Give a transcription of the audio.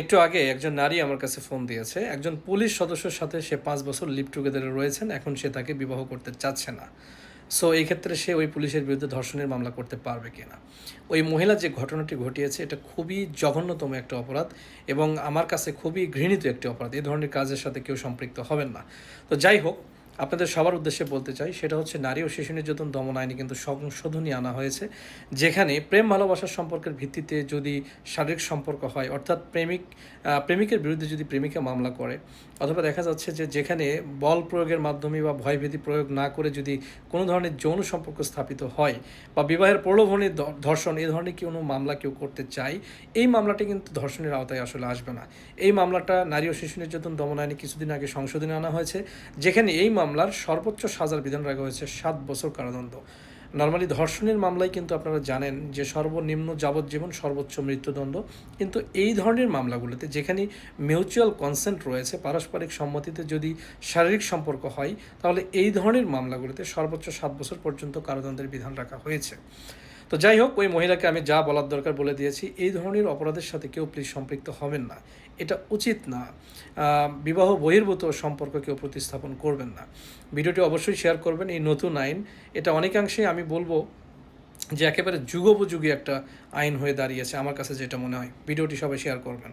একটু আগে একজন নারী আমার কাছে ফোন দিয়েছে, একজন পুলিশ সদস্যের সাথে সে পাঁচ বছর লিভ টুগেদারে রয়েছেন, এখন সে তাকে বিবাহ করতে চাচ্ছে না। সো এই ক্ষেত্রে সে ওই পুলিশের বিরুদ্ধে ধর্ষণের মামলা করতে পারবে কিনা? ওই মহিলা যে ঘটনাটি ঘটিয়েছে, এটা খুবই জঘন্যতম একটা অপরাধ এবং আমার কাছে খুবই ঘৃণিত একটি অপরাধ। এই ধরনের কাজের সাথে কেউ সম্পৃক্ত হবেন না। তো যাই হোক আপনাদের সবার উদ্দেশ্যে বলতে চাই, সেটা হচ্ছে নারী ও শিশু নির্যাতন দমন আইনে কিন্তু সংশোধনী আনা হয়েছে, যেখানে প্রেম, ভালোবাসার সম্পর্কের ভিত্তিতে যদি শারীরিক সম্পর্ক হয়, অর্থাৎ প্রেমিক প্রেমিকের বিরুদ্ধে যদি প্রেমিকা মামলা করে, অথবা দেখা যাচ্ছে যে যেখানে বল প্রয়োগের মাধ্যমে বা ভয়ভীতি প্রয়োগ না করে যদি কোনো ধরনের যৌন সম্পর্ক স্থাপিত হয়, বা বিবাহের প্রলোভনে দ- ধর্ষণ, এ ধরনের কোনো মামলা কেউ করতে চায়, এই মামলাটি কিন্তু ধর্ষণের আওতায় আসলে আসবে না। এই মামলাটা নারী ও শিশু নির্যাতন দমন আইনে কিছুদিন আগে সংশোধনী আনা হয়েছে, যেখানে এই মামলার সর্বোচ্চ সাজার বিধান রাখা হয়েছে সাত বছর কারাদণ্ড। নর্মালি ধর্ষণের মামলায় কিন্তু আপনারা জানেন যে সর্বনিম্ন যাবজ্জীবন সর্বোচ্চ মৃত্যুদণ্ড। কিন্তু এই ধরনের মামলাগুলোতে যেখানে মিউচুয়াল কনসেন্ট রয়েছে, পারস্পরিক সম্মতিতে যদি শারীরিক সম্পর্ক হয়, তাহলে এই ধরনের মামলাগুলোতে সর্বোচ্চ সাত বছর পর্যন্ত কারাদণ্ডের বিধান রাখা হয়েছে। তো যাই হোক, ওই মহিলাকে আমি যা বলার দরকার বলে দিয়েছি, এই ধরনের অপরাধের সাথে কেউ প্লিজ সম্পৃক্ত হবেন না। এটা উচিত না। বিবাহ বহির্ভূত সম্পর্ক কেউ প্রতিস্থাপন করবেন না। ভিডিওটি অবশ্যই শেয়ার করবেন এই নতুন আইন। এটা অনেকাংশে আমি বলব যে একেবারে যুগোপযোগী একটা আইন হয়ে দাঁড়িয়েছে, আমার কাছে যেটা মনে হয়। ভিডিওটি সবাই শেয়ার করবেন।